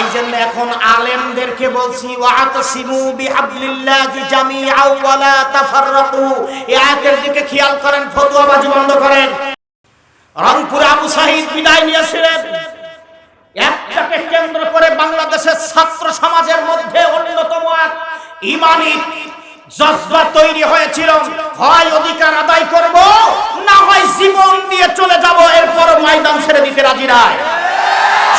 এই জন্য এখন আলেমদেরকে বলছি, ওয়াতাসিমু বিহাবলিল্লাহি জামিআও ওয়া লা তাফাররাকু। এই আয়াতের দিকে খেয়াল করেন, ফতোয়াবাজি বন্ধ করেন। রংপুরে আবু সাহিদ বিদায় নিয়েছিলেন। একটাকে কেন্দ্র করে বাংলাদেশের ছাত্র সমাজের মধ্যে অন্যতম এক ইমানি জজবা তৈরি হয়েছিল। হয় অধিকার আদায় করব, না হয় জীবন দিয়ে চলে যাব এরপর ময়দান ছেড়ে দিতে রাজি নয়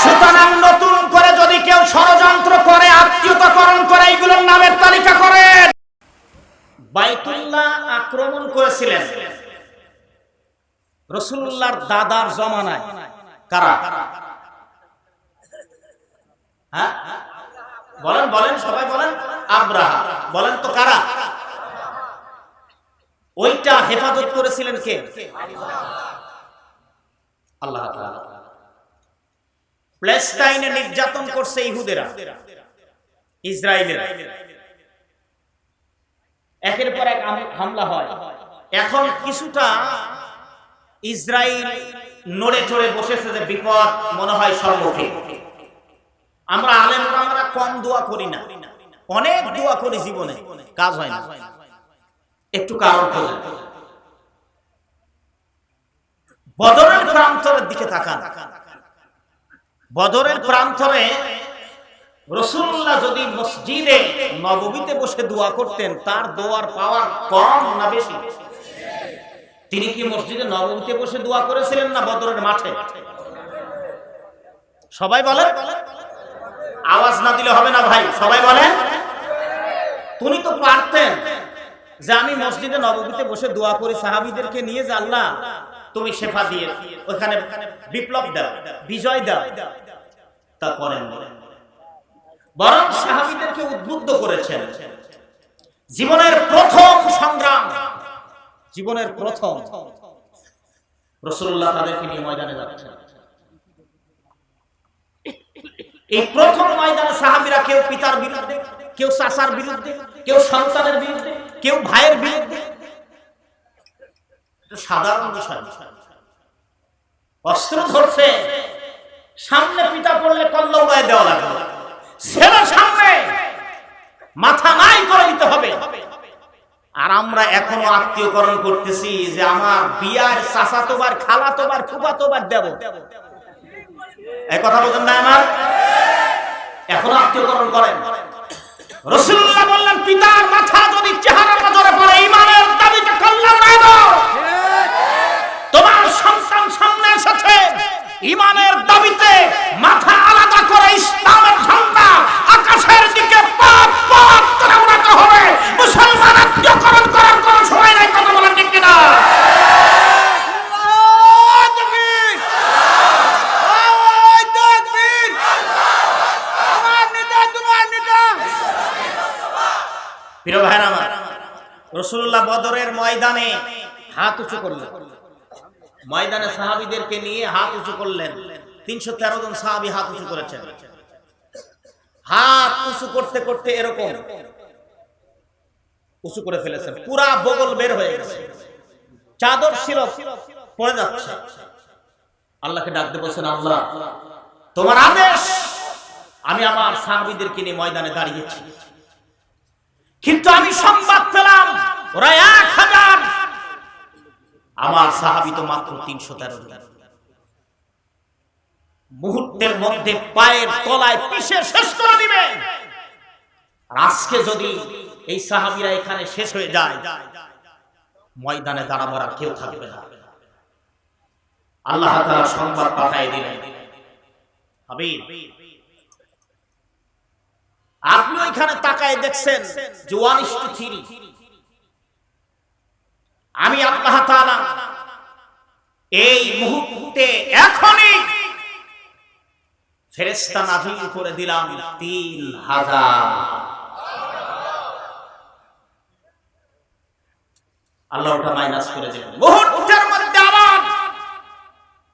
সুতরাং নতুন করে যদি কেউ ষড়যন্ত্র করে, আত্মীয়তাকরণ করে, এইগুলোর নামের তালিকা করেন। বাইতুল্লাহ আক্রমণ করেছিলেন রসুল্লাহর দাদার জমানায়। কারা? হ্যাঁ? বলেন বলেন, সবাই বলেন। আব্রাহা। বলেন তো কারা? ওইটা হেফাজত করেছিলেন কে? আল্লাহ। প্লেস্টাইনে নির্যাতন করছে ইহুদেরা। ইসরায়েলের। একের পর এক হামলা হয়। এখন কিছুটা ইসরায়েল নড়ে চড়ে বসেছে যে বিপদ মনে হয় সম্মুখে আমরা আলেম আমরা কম দোয়া করি না। অনেক দোয়া করি জীবনে। কাজ হয় না। একটু কারণ খোঁজে। বদরের প্রান্তরের দিকে তাকান। বদরের প্রান্তরে রসুল্লাহ যদি মসজিদে নববীতে বসে দোয়া করতেন, তার দোয়ার পাওয়ার কম না বেশি? তিনি কি মসজিদে নববীতে বসে দোয়া করেছিলেন না বদরের মাঠে? সবাই বলেন? আওয়াজ না দিলে হবে না ভাই, সবাই বলেন? তুমি তো পারতেন যে আমি মসজিদে নবমীতে বসে দোয়া করি, সাহাবীদেরকে নিয়ে যে আল্লাহ তুমি শেফা দিয়ে ওখানে বিপ্লব দাও, বিজয় দাও। তা করেন বরং সাহাবীদেরকে উদ্বুদ্ধ করেছেন, জীবনের প্রথম সংগ্রাম, জীবনের প্রথম। রসুল্লাহ তাদেরকে নিয়ে ময়দানে যাচ্ছেন। এই প্রথম ময়দানে সাহাবীরা কেউ পিতার বিরুদ্ধে, কেউ চাচার বিরুদ্ধে, কেউ সন্তানের বিরুদ্ধে, কেউ ভাইয়ের বিরুদ্ধে। সাধারণ বিষয়। অস্ত্র ধরছে সামনে পিতা পড়লে কল্ল উড়ায় দেওয়া লাগবে। ছেলে সামনে, মাথা নাই করে দিতে হবে। আর আমরা এখনও আত্মীয়করণ করতেছি যে আমার বিয়ার চাচাতোবার, খালাতোবার, ফুফাতোবার দেব। এই কথা বলছেন না আমার? এখন আত্মীয়করণ করেন। রসুল্লাহ বললেন পিতার মাথা যদি চেহারা নজরে পড়ে ইমানের দাবিকে কল্যাণ উড়ায় দাও তোমার সন্তান সামনে এসেছে ইমানের দাবিতে মাথা আলাদা করে ইসলামের ঝান্ডা আকাশের দিকে পাপ পাপ করে উড়াতে হবে মুসলমান আত্মীয়করণ করার কোন সময় নাই কথা বলেন ঠিক কিনা প্রিয় ভাইরা আমার রসুল্লাহ বদরের ময়দানে হাত উঁচু করলেন। ময়দানে সাহাবিদেরকে নিয়ে হাত উঁচু করলেন। তিনশো তেরো জন সাহাবি হাত উঁচু করেছেন। হাত উঁচু করতে করতে এরকম উঁচু করে ফেলেছেন। পুরা বগল বের হয়ে গেছে। চাদর ছিল পড়ে যাচ্ছে। আল্লাহকে ডাকতে বলছেন, আল্লাহ, তোমার আদেশ, আমি আমার সাহাবিদেরকে নিয়ে ময়দানে দাঁড়িয়েছি। কিন্তু আমি সংবাদ পেলাম আমার সাহাবি তো মাত্র তিনশো তেরো মুহূর্তের মধ্যে পায়ের তলায় শেষ করে দিবে। আজকে যদি এই সাহাবিরা এখানে শেষ হয়ে যায়, ময়দানে দাঁড়াবার কেউ থাকবে না। আল্লাহ তাআলা সংবাদ পাঠায় আপনি ওইখানে তাকায় দেখছেন যে আমি আল্লাহ এই মুহূর্তে এখনই ফেরেশতা নাজিল করে দিলাম তিন হাজার। আল্লাহ মাইনাস করে দিলেন। মুহূর্তের মধ্যে আবার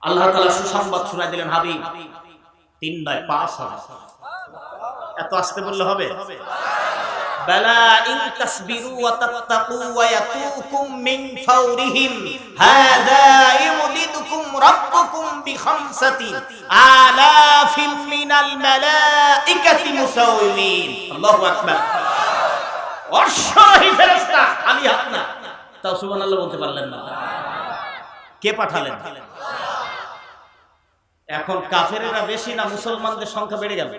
আল্লাহ সুসংবাদ শোনায় দিলেন, হাবিব, তিন নয় পাঁচ হাজার এত আসতে বললে হবে? তাও বলতে পারলেন না। কে পাঠালেন? এখন কাফেরেরা বেশি না মুসলমানদের সংখ্যা বেড়ে গেল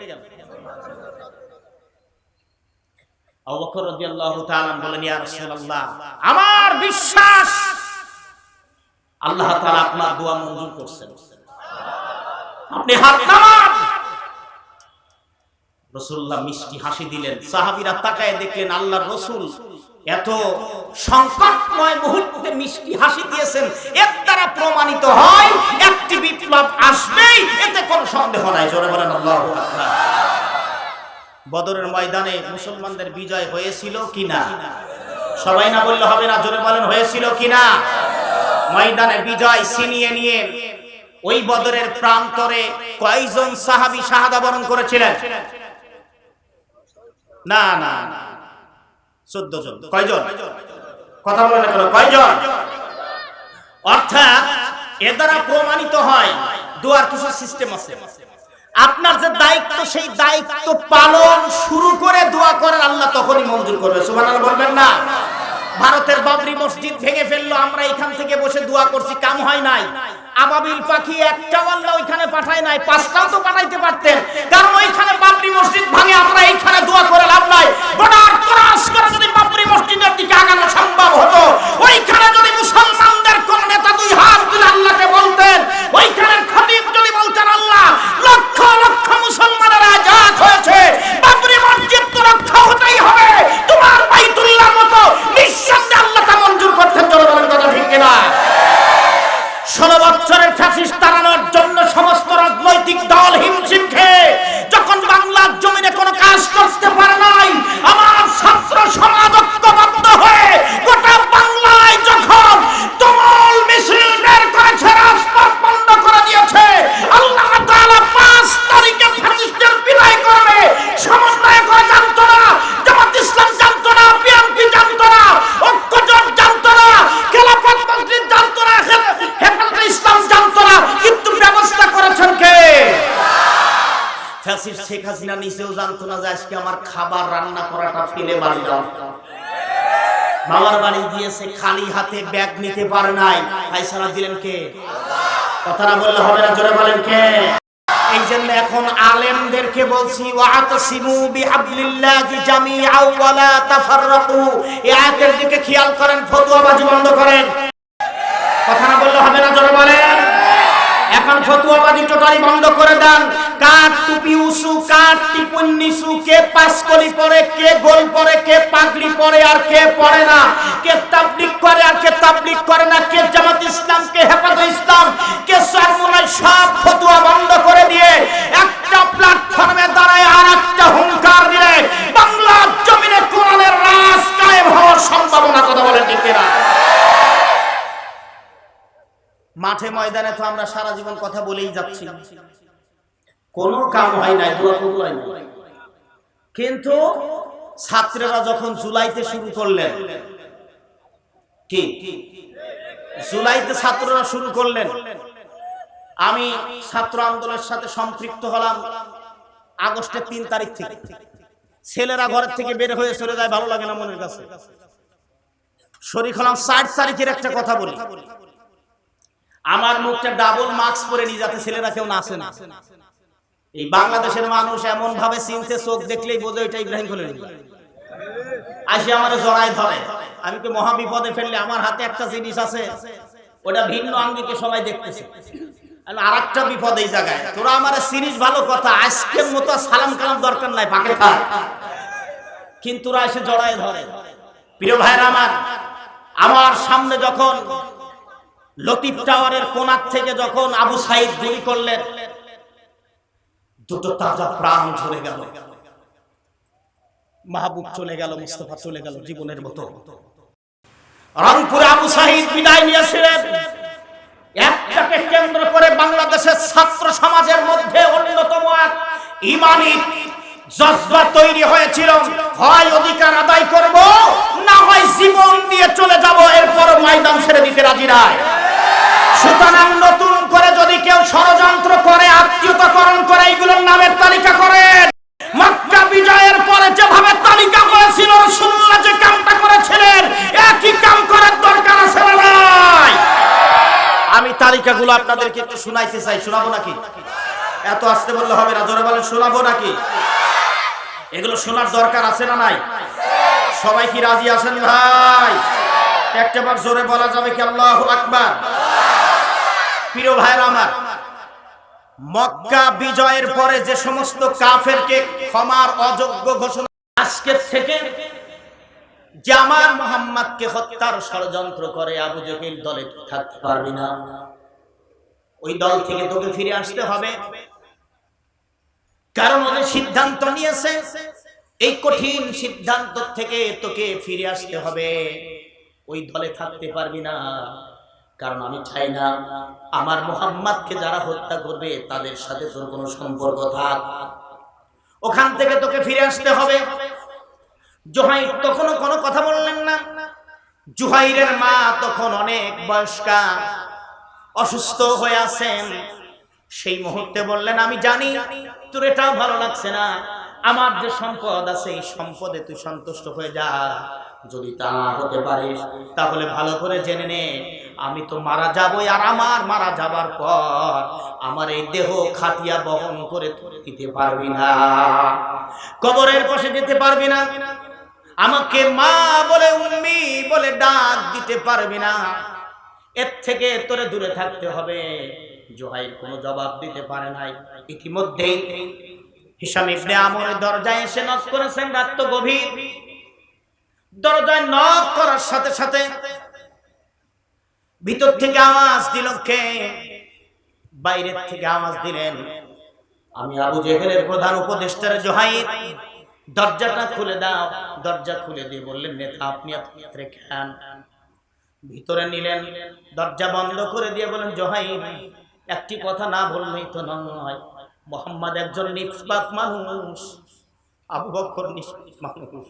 আবু রাদিয়াল্লাহু তাআলা বলেন ইয়া রাসূলুল্লাহ আমার বিশ্বাস আল্লাহ তাআলা আপনার দোয়া মঞ্জুর করছেন। আপনি হাত নামান। রসুল্লাহ মিষ্টি হাসি দিলেন। সাহাবীরা তাকায় দেখলেন আল্লাহর রসুল এত সংকটময় মুহূর্তে মিষ্টি হাসি দিয়েছেন। এর দ্বারা প্রমাণিত হয় একটি বিপ্লব আসবেই এতে কোনো সন্দেহ নাই। জোরে বলেন আল্লাহু আকবার। বদরের ময়দানে মুসলমানদের বিজয় হয়েছিল কিনা? সবাই না বললে হবে না, জোরে বলেন, হয়েছিল কিনা? ময়দানে বিজয় ছিনিয়ে নিয়ে ওই বদরের প্রান্তরে কয়জন সাহাবী শাহাদা বরণ করেছিলেন? না না না চোদ্দ জন। কয়জন? কথা বলে না কয়জন? অর্থাৎ এ দ্বারা প্রমাণিত হয় দুয়ার কিছু সিস্টেম আছে। আপনার যে দায়িত্ব, সেই দায়িত্ব পালন শুরু করে দোয়া করার আল্লাহ তখনই মঞ্জুর করবে। সুবহানাল্লাহ বলবেন না। ভারতের বাবরি মসজিদ ভেঙে ফেলল, আমরা এখান থেকে বসে দোয়া করছি, কাম হয় নাই। আবাবিল পাখি একটাও আল্লাহ ওইখানে পাঠায় নাই, পাঁচটাও তো পাঠাইতে পারতেন। কারণ ওইখানে বাবরি মসজিদ ভাঙে, আমরা এইখানে দোয়া করে লাভ নাই। বর্ডার ফ্যাসির শেখ হাসিনা জানতো না যে আজকে আমার খাবার রান্না করাটা ফেলে বাড়ি যাও। বাড়ি গিয়েছে, খালি হাতে ব্যাগ নিতে পারে নাই। দিলেন কে? কথাটা বললে হবে না, জোরে বলেন কে? এই জন্য এখন আলেমদেরকে বলছি, ওয়াতাসিমু বিহাবলিল্লাহি জামিআ ওয়া লা তাফাররাকু। এই আয়াতের দিকে খেয়াল করেন, ফতোয়াবাজি বন্ধ করেন। কথা না বললে হবে না, জোরে বলেন। এখন ফতুয়াবাজি টোটালি বন্ধ করে দেন। কার টুপি উসু কার টিপুন্নিসু কে পাসকলি পরে, কে গোল পরে, কে পাগড়ি পরে আর কে পরে না। কে তাবলিগ করে আর কে তাবলিগ করে না। কে জামাত ইসলাম, কে হেফাজত ইসলাম, কে সরমুনাই সব ফতুয়া বন্ধ করে দিয়ে একটা প্ল্যাটফর্মে দাঁড়ায় আর একটা হুঙ্কার দিলে বাংলার জমিনে কোরআনের রাজ কায়েম হওয়ার সম্ভাবনা কথা বলেন ঠিক কিনা? মাঠে ময়দানে তো আমরা সারা জীবন কথা বলেই যাচ্ছি। কোনো কাম হয় নাই কিন্তু ছাত্রেরা যখন জুলাইতে শুরু করলেন, কি? জুলাইতে ছাত্ররা শুরু করলেন, আমি ছাত্র আন্দোলনের সাথে সম্পৃক্ত হলাম আগস্টের তিন তারিখ থেকে। ছেলেরা ঘরের থেকে বের হয়ে চলে যায়, ভালো লাগে না মনের কাছে। শরীর হলাম ষাট তারিখের একটা কথা বলি। আমার মুখটা ডাবল মাস্ক পরে নিয়ে যাতে ছেলেরা কেউ নাচে না। এই বাংলাদেশের মানুষ এমন ভাবে চিনতে চোখ দেখলেই বোঝে এটা ইব্রাহিম খলিল আসে আমার জড়াই ধরে। আমি তো মহা বিপদে ফেললে আমার হাতে একটা জিনিস আছে? ওটা ভিন্ন আঙ্গিকে সবাই দেখতেছে। আর একটা বিপদ এই জায়গায়। তোরা আমার সিরিজ ভালো কথা। আজকের মতো সালাম কালাম দরকার নাই, ফাঁকে থাক। কিন্তু এসে জড়াই ধরে। প্রিয় ভাইরা আমার আমার সামনে যখন লতিফ টাওয়ারের কোনার থেকে যখন আবু সাইদ গুলি করলেন, দুটো তাজা প্রাণ চলে গেল। মাহবুব চলে গেল, মুস্তফা চলে গেল জীবনের মতো। রংপুরে আবু সাহিদ বিদায় নিয়েছিলেন। একটাকে কেন্দ্র করে বাংলাদেশের ছাত্র সমাজের মধ্যে অন্যতম এক ইমানি জজবা তৈরি হয়েছিল। হয় অধিকার আদায় করব, না হয় জীবন দিয়ে চলে যাব এরপর ময়দান ছেড়ে দিতে রাজি নয় সুতরাং নতুন করে যদি কেউ ষড়যন্ত্র করে, আত্মীয়তাকরণ করে এইগুলোর নামের তালিকা করেন মক্কা বিজয়ের পরে যেভাবে তালিকা করেছিল রাসূলুল্লাহ যে কামটা করেছিলেন, একই কাম করার দরকার আছে নাই? আমি তালিকাগুলো আপনাদেরকে একটু শোনাইতে চাই, শোনাবো নাকি? এত আসতে বললে হবে না, জোরে বলেন, শোনাবো নাকি? এগুলো শোনার দরকার আছে না নাই? সবাই কি রাজি আছেন ভাই? একটাবার জোরে বলা যাবে কি আল্লাহ আকবার? প্রিয় ভাইরা আমার, মক্কা বিজয়ের পরে যে সমস্ত কাফেরকে ক্ষমার অযোগ্য ঘোষণা আজকে থেকে মোহাম্মদকে হত্যার ষড়যন্ত্র করে আবু জহিল দলে থাকতে পারবি না। ওই দল থেকে তোকে ফিরে আসতে হবে। কারণ ওদের সিদ্ধান্ত নিয়েছে, এই কঠিন সিদ্ধান্ত থেকে তোকে ফিরে আসতে হবে। ওই দলে থাকতে পারবি না। কারণ আমি চাই না আমার মোহাম্মদকে যারা হত্যা করবে, তাদের সাথে তোর কোনো সম্পর্ক থাক। ওখান থেকে তোকে ফিরে আসতে হবে। জোহাই তখনও কোনো কথা বললেন না। জুহাইরের মা তখন অনেক বয়স্কা, অসুস্থ হয়ে আছেন। সেই মুহূর্তে বললেন, আমি জানি তোর এটাও ভালো লাগছে না। আমার যে সম্পদ আছে, এই সম্পদে তুই সন্তুষ্ট হয়ে যা। যদি তা হতে পারিস, তাহলে ভালো করে জেনে নে। আমি তো মারা যাবই আর আমার মারা যাবার পর আমার এই দেহ খাতিয়া বহন করে দিতে পারবি না। কবরের পাশে যেতে পারবি না। আমাকে মা বলে, উম্মি বলে ডাক দিতে পারবি না। এর থেকে তোরে দূরে থাকতে হবে। জোহাইর কোনো জবাব দিতে পারে নাই। ইতিমধ্যেই হিসাম ইবনে আমরের দরজায় এসে নক করেছেন, রাত গভীর। দরজায় নক করার সাথে সাথে ভিতর থেকে আওয়াজ দিল, কে? বাইরের থেকে আওয়াজ দিলেন, আমি আবু জেহেলের প্রধান উপদেষ্টার জোহাইর। দরজাটা খুলে দাও, দরজা খুলে দিয়ে বললেন, নেতা, আপনি আপনি খান ভিতরে নিলেন, দরজা বন্ধ করে দিয়ে বলেন জহাই একটি কথা না বললেই তো নয়। মোহাম্মদ একজন নিষ্পাপ মানুষ, আবু বকর নিষ্পাপ মানুষ।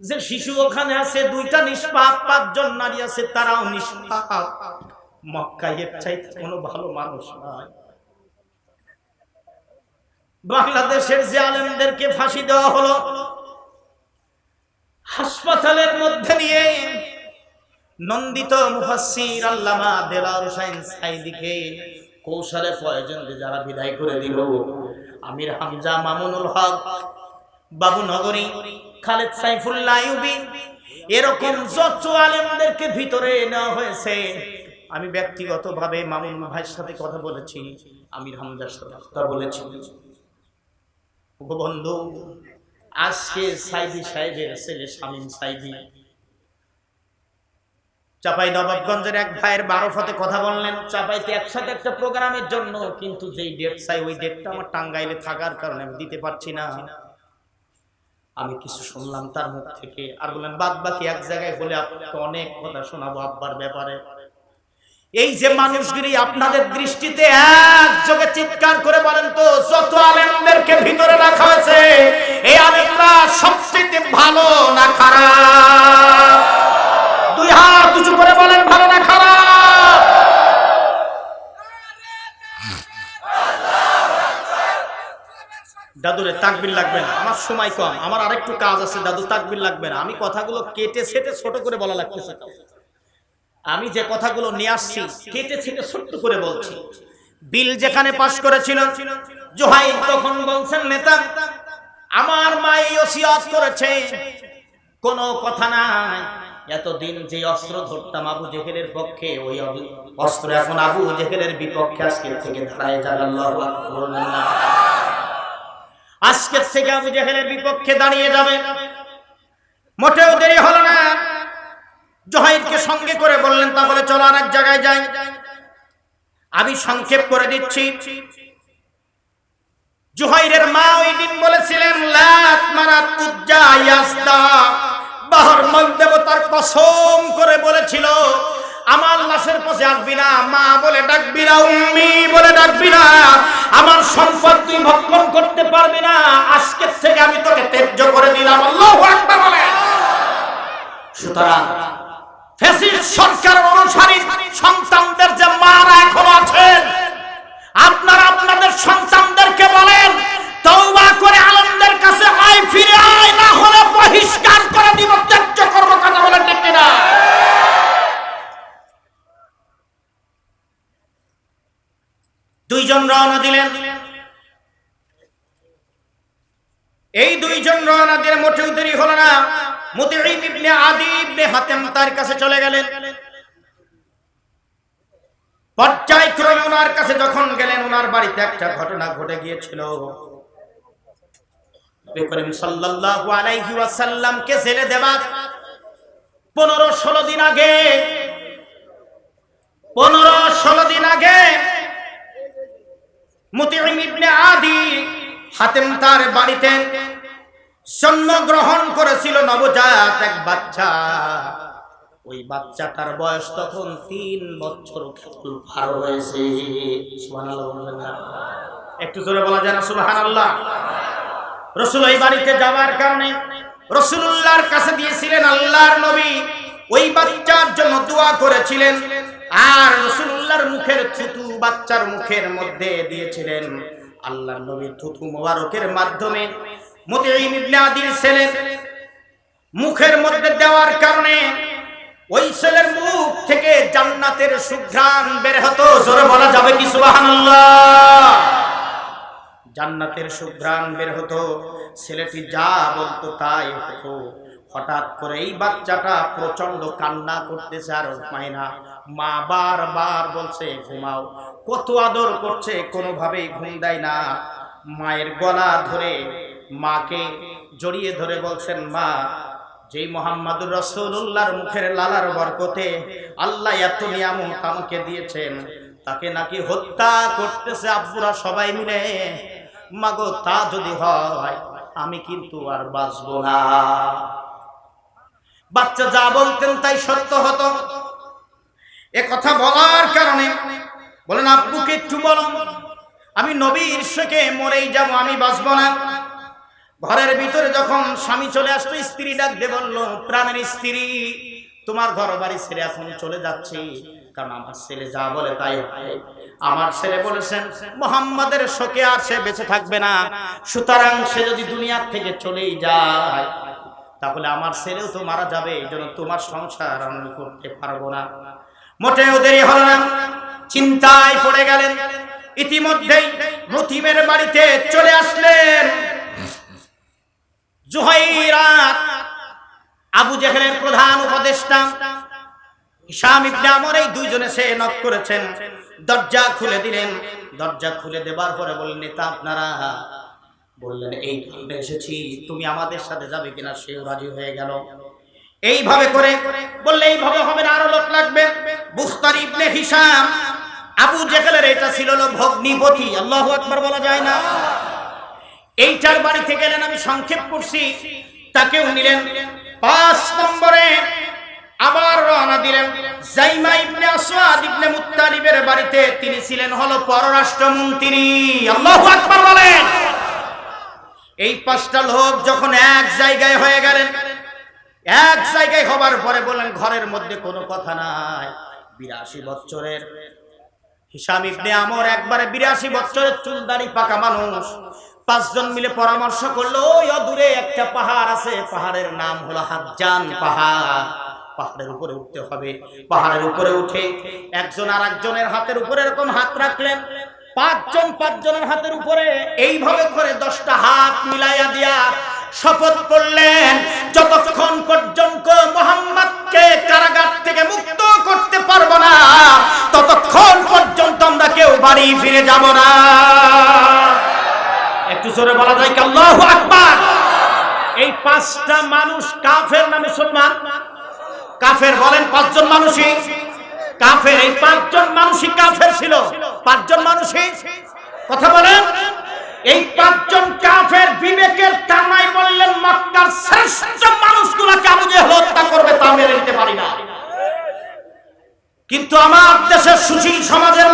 যে শিশু ওখানে আছে, দুইটা নিষ্পাপ, পাঁচজন নারী আছে, তারাও নিষ্পাপ। মক্কায় এর চাইতে কোনো ভালো মানুষ নয় বাংলাদেশের যে আলেমদেরকে ফাঁসি দেওয়া হলো, হাসপাতালের মধ্যে নিয়ে নন্দিত মুফাসসির আল্লামা দেলার হোসেন সাইদিকে কৌশলে প্রয়োজন যারা বিদায় করে দিল। আমির হামজা মামুনুল হক, বাবু নগরী খালেদ সাইফুল্লাহ আইয়ুবী এরকম যত আলেমদেরকে ভিতরে নেওয়া হয়েছে, আমি ব্যক্তিগতভাবে মামুন ভাইয়ের সাথে কথা বলেছি, আমির হামজার সাথে কথা বলেছি। বন্ধু, আজকে সাইদি সাহেবের ছেলে শামীম সাইদি, চাপাই নবাবগঞ্জের এক ভাইয়ের বারো ফতে কথা বললেন, চাপাইতে একসাথে একটা প্রোগ্রামের জন্য, কিন্তু যেই ডেট চাই, ওই ডেটটা আমার টাঙ্গাইলে থাকার কারণে আমি দিতে পারছি না। আমি কিছু শুনলাম তার মুখ থেকে। আর বললেন, বাদ বাকি এক জায়গায় বলে আপনাকে অনেক কথা শোনাবো আব্বার ব্যাপারে। এই যে মানুষগুলি আপনাদের দৃষ্টিতে একযোগে চিৎকার করে বলেন তো, যত আলেমদেরকে ভিতরে রাখা হয়েছে, এই আলেমরা সবচেয়ে ভালো না খারাপ? দুই হাত উঁচু করে বলেন, ভালো না খারাপ? দাদুরে তাকবির লাগবে না। আমার সময় কম। আমার আরেকটু কাজ আছে। দাদু তাকবির লাগবে না। আমি কথাগুলো কেটে সেটে ছোট করে বলা লাগতেছে। আমি যে কথাগুলো নিয়ে আসছি, কেটে ছেটে ছোট্ট করে বলছি। বিল যেখানে পাশ করেছিল জোহাই তখন বলছেন, নেতা, আমার মা এই ওসিয়াত করেছে। কোনো কথা নাই। এতদিন যে অস্ত্র ধরতাম আবু জেহেলের পক্ষে, ওই অস্ত্র এখন আবু জেহেলের বিপক্ষে আজকের থেকে দাঁড়ায় যাবে। আল্লাহু আজকের থেকে আবু জেহেলের বিপক্ষে দাঁড়িয়ে যাবে। মোটেও দেরি হলো না। জহাইরকে সঙ্গে করে বললেন তাহলে চলো আর এক জায়গায় যাই। আমি সংক্ষেপ করে দিচ্ছি। জুহাইরের মা ওই দিন বলেছিলেন, লাত মারাত উজ্জা ইয়াসদা। বাহর মল দেবতার কসম করে বলেছিল আমার লাশের পাশে আসবি না, মা বলে ডাকবি না, উম্মি বলে ডাকবি না। আমার সম্পদ তুই ভক্ষণ করতে পারবি না, আজকের থেকে আমি তোকে তেজ্য করে দিলাম, আল্লাহু আকবার বলে। সুতরাং ফ্যাসিস্ট সরকার অনুসারী সন্তানদের যে মারা এখন আছেন, আপনারা আপনাদের সন্তানদেরকে বলে রওনা দিলেন। এই দুইজন রওনা দিয়ে মোটেও দেরি হলো না। মুতিঈম ইবনে আদি ইবনে হাতেম তার কাছে চলে গেলেন। পর্যায়ক্রমে ওনার কাছে যখন গেলেন ওনার বাড়িতে একটা ঘটনা ঘটে গিয়েছিল। পনেরো ষোলো দিন আগে, পনেরো ষোলো দিন আগে ইবনে আদি হাতেম তার বাড়িতে জন্মগ্রহণ করেছিল নবজাত এক বাচ্চা। ওই বাচ্চাটার বয়স তখন তিন বছর কেবল পার হয়েছে? একটু জোরে বলা যায় না, সুবহানাল্লাহ। রসুল ওই বাড়িতে যাওয়ার কারণে রসুল্লাহর কাছে দিয়েছিলেন আল্লাহর নবী। ওই বাচ্চার জন্য দোয়া করেছিলেন। আর রসুল্লাহর মুখের থুতু বাচ্চার মুখের মধ্যে দিয়েছিলেন। আল্লাহর নবীর থুতু মোবারকের মাধ্যমে মুতিঈম ছেলে মুখের মধ্যে দেওয়ার কারণে ওই ছেলের মুখ থেকে জান্নাতের সুঘ্রাণ বের হতো। জোরে বলা যাবে কি জান্নাতের সুঘ্রাণ বের হতো। ছেলেটি যা বলতো তাই হতো। হঠাৎ করে এই বাচ্চাটা প্রচণ্ড কান্না করতেছে আর ঘুমায় না। মা বারবার বলছে, ঘুমাও। কত আদর করছে, কোনোভাবেই ঘুম দেয় না। মায়ের গলা ধরে মাকে জড়িয়ে ধরে বলছেন, মা, যেই মোহাম্মদুর রসুল্লাহর মুখের লালার বরকতে আল্লাহ এত নিয়ামত আমাকে দিয়েছেন, তাকে নাকি হত্যা করতেছে আব্বুরা সবাই মিলে। মাগো, তা যদি হয়, আমি কিন্তু আর বাঁচবো না। বাচ্চা যা বলতেন তাই সত্য হতো। এ কথা বলার কারণে বলেন, আব্বুকে একটু বলো। আমি নবীর শেখে মরেই যাব, আমি বাঁচবো না। ঘরের ভিতরে যখন স্বামী চলে আসতো, স্ত্রী ডাক দিয়ে বলল, প্রাণের স্ত্রী, তোমার ঘর বাড়ি ছেড়ে এখন চলে যাচ্ছি। কারণ আমার ছেলে যা বলে তাই আমার ছেলে বলেছেন, মোহাম্মদের শোকে আর সে বেঁচে থাকবে না। সুতরাং সে যদি দুনিয়ার থেকে চলেই যায়, তাহলে আমার ছেলেও তো মারা যাবে। এই জন্য তোমার সংসার আমি করতে পারব না। মোটেও দেরি হল না। চিন্তায় পড়ে গেলেন। ইতিমধ্যেই রতিমের বাড়িতে চলে আসলেন। আবু জেহেলের প্রধান উপদেষ্টা, হিসাম ইবনে দুইজনে সে নক করেছেন। দরজা খুলে দিলেন। দরজা খুলে দেবার পরে বললেন, নেতা আপনারা? বললেন, এই এসেছি। তুমি আমাদের সাথে যাবে কিনা সেও রাজি হয়ে গেল। এইভাবে করে বললে এইভাবে হবে না, আরও লোক লাগবে। বুখতার ইবনে হিসাম আবু জেহেলের এটা ছিল ভগ্নিপতি, আল্লাহু আকবার বলা যায় না। এইটার বাড়িতে গেলেন আমি সংক্ষেপ করছি। তাকেও নিলেন পাঁচ নম্বরে আবার রওনা দিলেন জাইমা ইবনে আসওয়াদ ইবনে মুত্তালিবের বাড়িতে। তিনি ছিলেন হলো পররাষ্ট্রমন্ত্রী। আল্লাহু আকবার বলেন। এই পাঁচটা লোক যখন এক জায়গায় হয়ে গেলেন এক জায়গায় হবার পরে বললেন, ঘরের মধ্যে কোনো কথা নাই। বিরাশি বছরের হিসাম ইবনে আমর একবারে বিরাশি বছরের চুল দাড়ি পাকা মানুষ। পাঁচজন মিলে পরামর্শ করল, ওই অদূরে একটা পাহাড় আছে, পাহাড়ের নাম হলো হাজান পাহাড়। পাহাড়ের উপরে উঠতে হবে। পাহাড়ের উপরে উঠে একজন আর একজনের হাতের উপরে এরকম হাত রাখলেন। পাঁচজন পাঁচজনের হাতের উপরে এইভাবে করে দশটা হাত মিলাইয়া দিয়া শপথ করলেন, যতক্ষণ পর্যন্ত মোহাম্মদকে কারাগার থেকে মুক্ত করতে পারব না, ততক্ষণ পর্যন্ত আমরা কেউ বাড়ি ফিরে যাব না। একটু জোরে বলা যায় আল্লাহু আকবার? এই পাঁচটা মানুষ কাফের না মুসলমান? কাফের বলেন পাঁচজন মানুষই। কাফের, এই পাঁচজন মানুষই কাফের ছিল। পাঁচজন মানুষই কথা বলেন। এই পাঁচজন কাফের বিবেকের কানাই বললেন মক্কার শ্রেষ্ঠ মানুষগুলোকে আমি যে হত্যা করবে, তা মেনে নিতে পারি না। কিন্তু আমার দেশের সুশীল সমাজের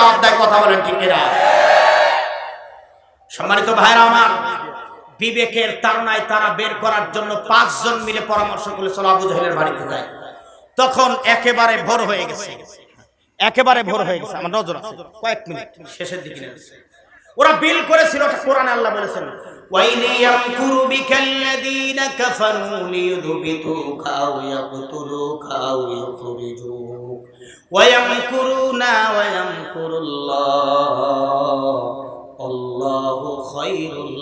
দাওয়াত কথা বলেন ঠিক এরা সম্মানিত ভাইরা আমার, বিবেকের তারনায় তারা বের করার জন্য পাঁচজন মিলে পরামর্শ করে চলো আবু বাড়িতে যায় তখন একেবারে ভোর হয়ে গেছে। একেবারে ভোর হয়ে গেছে। আমার নজর আছে। কয়েক মিনিট, শেষের দিকে ওরা বিল করেছিল কোরআনে আল্লাহ বলেছেন। ওয়াইল ইয়ামকুরু বিকাল্লাযীনা কাফারু লিয়ুযবিতুকা আও ইয়াকতুলুকা আও ইউখরিজুক ওয়া ইয়ামকুরুনা ওয়া ইয়ামকুরুল্লাহ আল্লাহু খায়রুল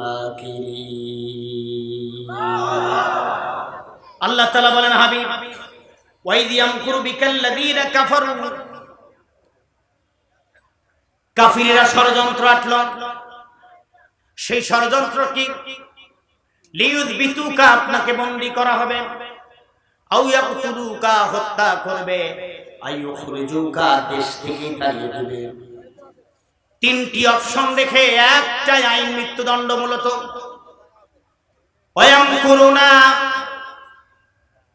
মাকিরিন আল্লাহ তাআলা বলেন, হাবিব ওয়াইদ ইয়ামকুরু বিকাল্লাযীনা কাফারু কাফিরেরা ষড়যন্ত্র আটল। সেই ষড়যন্ত্র কি? লিউদ বিতুকা আপনাকে বন্দি করা হবে। আউ ইয়াকতুলুকা, হত্যা করবে। দেশ থেকে তাড়িয়ে দেবে। তিনটি অপশন দেখে একটাই আইন মৃত্যুদণ্ড মূলত। অয়াম করুণা,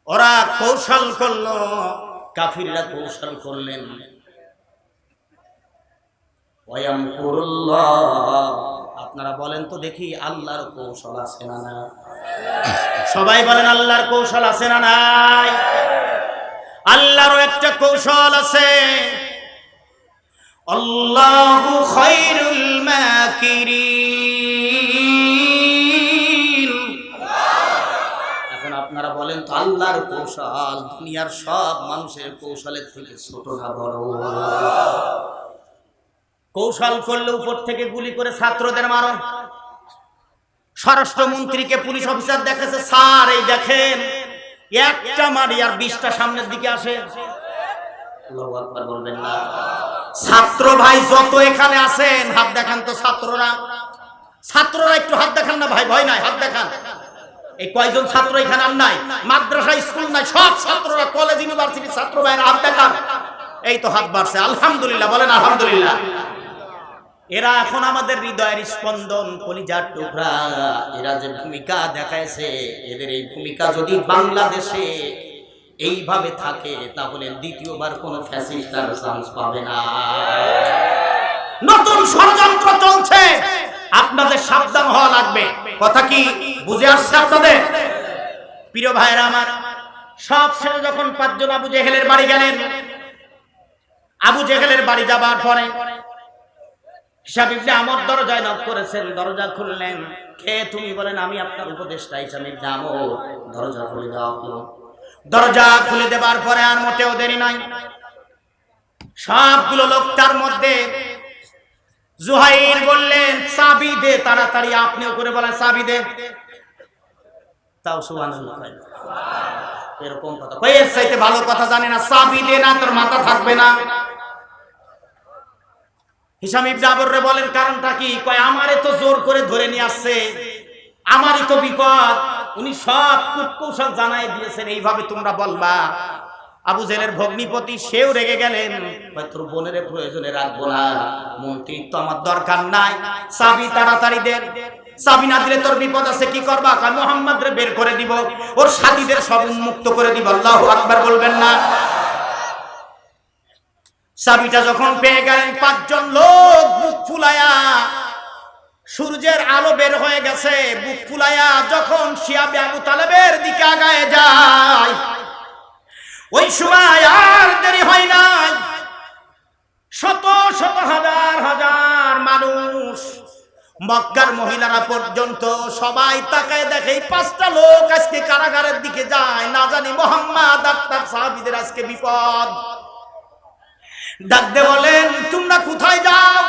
ওরা কৌশল করল, কাফিররা কৌশল করলেন। ওয়াম আপনারা বলেন তো দেখি আল্লাহর কৌশল আছে না না সবাই বলেন আল্লাহর কৌশল আছে না নাই? আল্লাহরও একটা কৌশল আছে। আল্লাহু খায়রুল এখন আপনারা বলেন তো আল্লাহর কৌশল, দুনিয়ার সব মানুষের কৌশলের থেকে ছোট না বড়? কৌশল করলে উপর থেকে গুলি করে ছাত্রদের মারো। স্বরাষ্ট্রমন্ত্রীকে পুলিশ অফিসার দেখেছে, স্যার, এই দেখেন, একটা মারি আর বিশটা সামনের দিকে আসে। বলবেন না। ছাত্র ভাই যত এখানে আছেন, হাত দেখান তো ছাত্ররা। ছাত্ররা একটু হাত দেখান না ভাই, ভয় নাই, হাত দেখান। এই কয়জন ছাত্র এখানে আর নাই? মাদ্রাসা, স্কুল নাই, সব ছাত্ররা, কলেজ, ইউনিভার্সিটির ছাত্র ভাইরা হাত দেখান। এই তো হাত বাড়ছে, আলহামদুলিল্লাহ, বলেন আলহামদুলিল্লাহ। এরা এখন আমাদের হৃদয়ের স্পন্দন কলিজার টুকরা। এরা যে ভূমিকা দেখাইছে, এদের এই ভূমিকা যদি বাংলাদেশে এইভাবে থাকে, তাহলে দ্বিতীয়বার কোনো ফ্যাসিস্ট চান্স পাবে না। নতুন ষড়যন্ত্র চলছে। আপনাদের সাবধান হওয়া লাগবে। কথা কি বুঝে আসছে আপনাদের? প্রিয় ভাইরা আমার, সব ছেলে যখন পাঁচজন আবু জেহেলের বাড়ি গেলেন, আবু জেহেলের বাড়ি যাবার পরে হিসাব ইবনে আমর দরজায় নক করেছেন, দরজা খুললেন। কে তুমি বলেন, আমি আপনার হিসাব ইবনে আমর। দরজা খুলে হলো দরজা খুলে দেবার পরে আর মোটেও দেরি নাই। সবগুলো লোক তার মধ্যে জুহাইর বললেন চাবি দে তাড়াতাড়ি। আপনিও করে বলেন চাবি দে। তাও সুবহানাল্লাহ কয় না। এরকম কথা। চাইতে ভালো কথা জানি না। চাবি দে না, তোর মাথা থাকবে না। হিসাম ইবনে আবররে বলেন, কারণটা কি? কয়, আমারে তো জোর করে ধরে নিয়ে আসছে। আমারই তো বিপদ। উনি সব কূটকৌশল জানাই দিয়েছেন, এইভাবে তোমরা বলবা। আবু জেলের ভগ্নিপতি, সেও রেগে গেলেন। তোর বোনের প্রয়োজনে রাখব না। মন্ত্রী তো আমার দরকার নাই। চাবি তাড়াতাড়ি দেন চাবি না দিলে তোর বিপদ আছে, কি করবা? কয় মোহাম্মদ বের করে দিব। ওর সাথীদের সব উন্মুক্ত করে দিব। আল্লাহ আকবার বলবেন না। চাবিটা যখন পেয়ে গেলেন, পাঁচজন লোক বুক ফুলায়া, সূর্যের আলো বের হয়ে গেছে বুক ফুলায়া যখন শিয়াবে আবু তালেবের দিকে আগায় যায়, ওই সময় আর দেরি হয় নাই। শত শত হাজার হাজার মানুষ মক্কার মহিলারা পর্যন্ত সবাই তাকায় দেখে পাঁচটা লোক আজকে কারাগারের দিকে যায়, না জানি মোহাম্মদ আক্তার সাহাবিদের আজকে বিপদ। ডাকতে বলেন, তোমরা কোথায় যাও?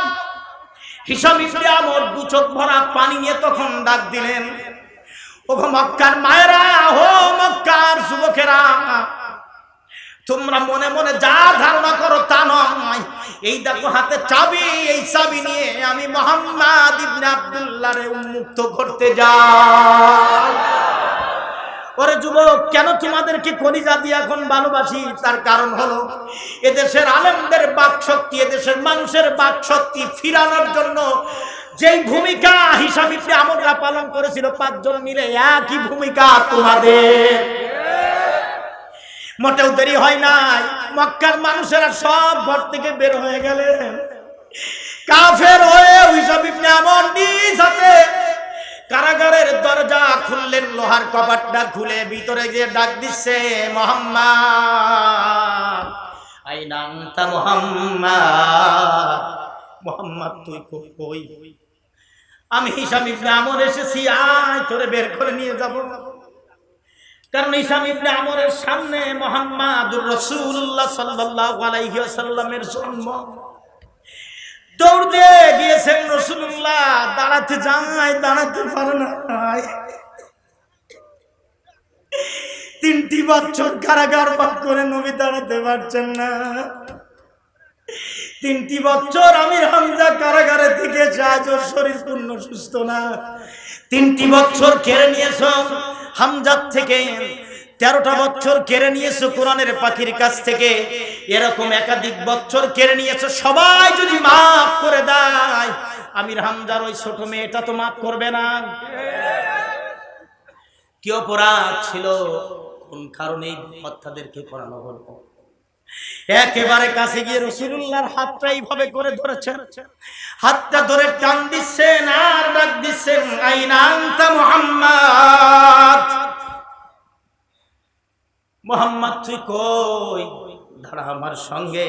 হিসাব ইবনে আমর দু চোখ ভরা পানি নিয়ে তখন ডাক দিলেন ও গো মক্কার মায়েরা, হো মক্কার যুবকেরা, তোমরা মনে মনে যা ধারণা করো তা নয়। এই দেখো হাতে চাবি, এই চাবি নিয়ে আমি মোহাম্মদ ইবনে আব্দুল্লাহরে উন্মুক্ত করতে যাই। ওরে যুবক, কেন তোমাদেরকে কলিজা দিয়ে এখন ভালোবাসি? তার কারণ হলো, এদেশের আলেমদের বাক শক্তি এদেশের মানুষের বাক শক্তি ফিরানোর জন্য যেই ভূমিকা হিসাবে আমরা পালন করেছিল, পাঁচজন মিলে একই ভূমিকা তোমাদের। মোটেও দেরি হয় নাই। মক্কার মানুষেরা সব ঘর থেকে বের হয়ে গেলেন। কাফের হয়ে হিসাব ইবনে আমর নিজ হাতে কারাগারের দরজা খুললেন, লোহার কপাটটা খুলে ভিতরে গিয়ে ডাক দিচ্ছে, মোহাম্মদ আনতা মোহাম্মদ মোহাম্মদ তুই কই? আমি হিসাব ইবনে আমর এসেছি, আয় তোরে বের করে নিয়ে যাব। কারণ ইসাম ইবনে আমরের সামনে মোহাম্মদুর রাসূলুল্লাহ সাল্লাল্লাহু আলাইহি ওয়াসাল্লামের জন্ম। দৌড় দিয়ে গিয়েছেন রাসূলুল্লাহ দাঁড়াতে যায়, দাঁড়াতে পারে না। তিনটি বছর কারাগার পাক করে নবী দাঁড়াতে পারছেন না। তিনটি বছর আমির হামজা কারাগারে থেকে ওর শরীর পূর্ণ, সুস্থ না। তিনটি বছর কেড়ে নিয়েছ হামজার থেকে। তেরোটা বছর কেড়ে নিয়েছো কোরআনের পাখির কাছ থেকে? এরকম একাধিক বছর কেড়ে নিয়েছো, সবাই যদি মাফ করে দেয়। আমির হামজার ওই ছোট মেয়েটা তো মাফ করবে না। কি অপরাধ ছিল? কোন কারণে হত্যাদেরকে করানো হলো? একেবারে কাছে গিয়ে রসুল্লাহর হাতটা এইভাবে করে ধরেছেন। হাতটা ধরে টান দিচ্ছেন আর ডাক দিচ্ছেন, আইনা আনতা মুহাম্মদ। মোহাম্মদ, তুই কই? দাঁড়া আমার সঙ্গে।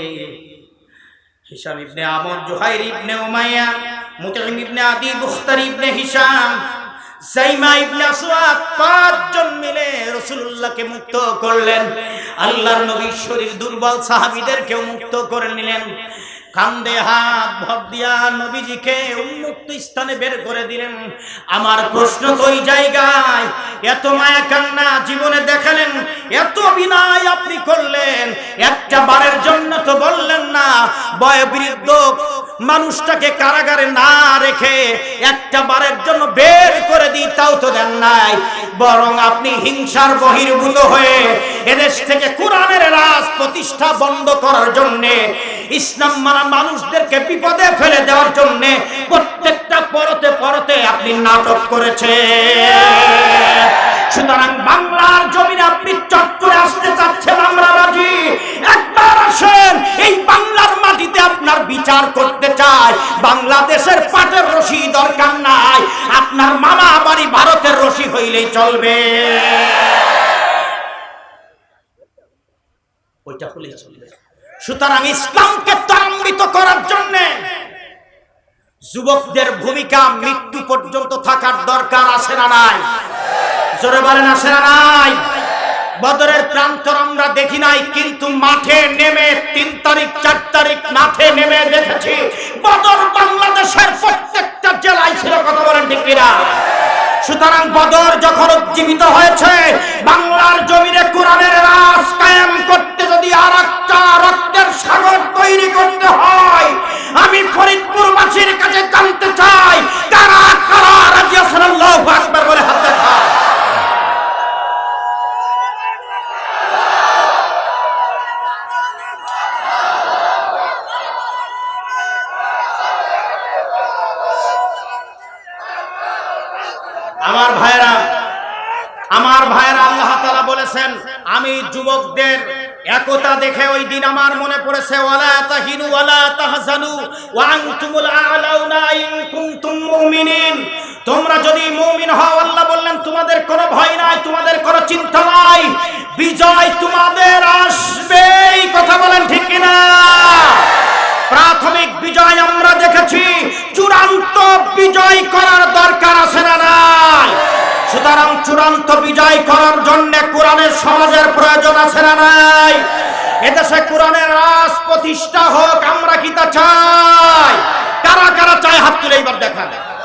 Hisham ibn Amr, Zuhair ibn Umayya, Mutim ibn Adi Bukhtar ibn Hisham Saima ইবনে আসওয়াদ, পাঁচজন মিলে রাসূলুল্লাহকে মুক্ত করলেন। আল্লাহর নবীর শরীর দুর্বল সাহাবীদেরকেও মুক্ত করে নিলেন। কান্দে হাত ভর দিয়া নবীজিকে উন্মুক্ত স্থানে বের করে দিলেন। আমার প্রশ্ন তো ওই জায়গায়, এত মায়া কান্না জীবনে দেখালেন, এত বিনয় আপনি করলেন, একটা বারের জন্য তো বললেন না, বয়বৃদ্ধ মানুষটাকে কারাগারে না রেখে একটা বারের জন্য বের করে দিই, তাও তো দেন নাই। বরং আপনি হিংসার বহির্ভূত হয়ে এদেশ থেকে কোরআনের রাজ প্রতিষ্ঠা বন্ধ করার জন্যে ইসলাম মানা মানুষদেরকে বিপদে ফেলে দেওয়ার জন্যে প্রত্যেকটা পরতে পরতে আপনি নাটক করেছে সুতরাং বাংলার জমিনে আপনি চট্টরে আসতে চাচ্ছেন, আমরা রাজি। একবার আসেন, এই বাংলার মাটিতে আপনার বিচার করতে চাই। বাংলাদেশের পাটের রশি দরকার নাই। আপনার মামা বাড়ি ভারতের রশি হইলেই চলবে। ওইটা হলেই চলবে। সুতরাং ইসলামকে ত্বরান্বিত করার জন্য যুবকদের ভূমিকা মৃত্যু পর্যন্ত থাকার দরকার আছে না নাই? জোরে বলেন, আছে না নাই? বদরের প্রান্তর আমরা দেখি নাই, কিন্তু মাঠে নেমে তিন তারিখ, চার তারিখ মাঠে নেমে দেখেছি, বদর বাংলাদেশের প্রত্যেকটা জেলায় ছিল, কথা বলেন ঠিক সুতরাং বদর যখন উজ্জীবিত হয়েছে, বাংলার জমিনে কোরআনের রাস কায়েম করতে যদি আর একটা রক্তের সাগর তৈরি করতে হয়, আমি ফরিদপুরবাসীর কাছে জানতে চাই তারা কারা রাজিয়া সাল্লাল্লাহু আকবার বলে হাত দেখা একতা দেখে ওই দিন আমার মনে পড়েছে, ওয়ালা তাহিনু, ওয়ালা তাহজানু, ওয়া আনতুমুল আ'লাউনা ইন কুনতুম মুমিনিন। তোমরা যদি মুমিন হও, আল্লাহ বললেন, তোমাদের কোনো ভয় নাই, তোমাদের কোনো চিন্তা নাই, বিজয় তোমাদের আসবে। এই কথা বলেন ঠিক কিনা? প্রাথমিক বিজয় আমরা দেখেছি, চূড়ান্ত বিজয় করার দরকার আছে না নাই? সুতরাং চূড়ান্ত বিজয় করার জন্য কোরআনের সমাজের প্রয়োজন আছে না নাই? এদেশে কোরআনের রাজ প্রতিষ্ঠা হোক, আমরা কি তা চাই? কারা কারা চায়? হাত তুলে এইবার দেখান।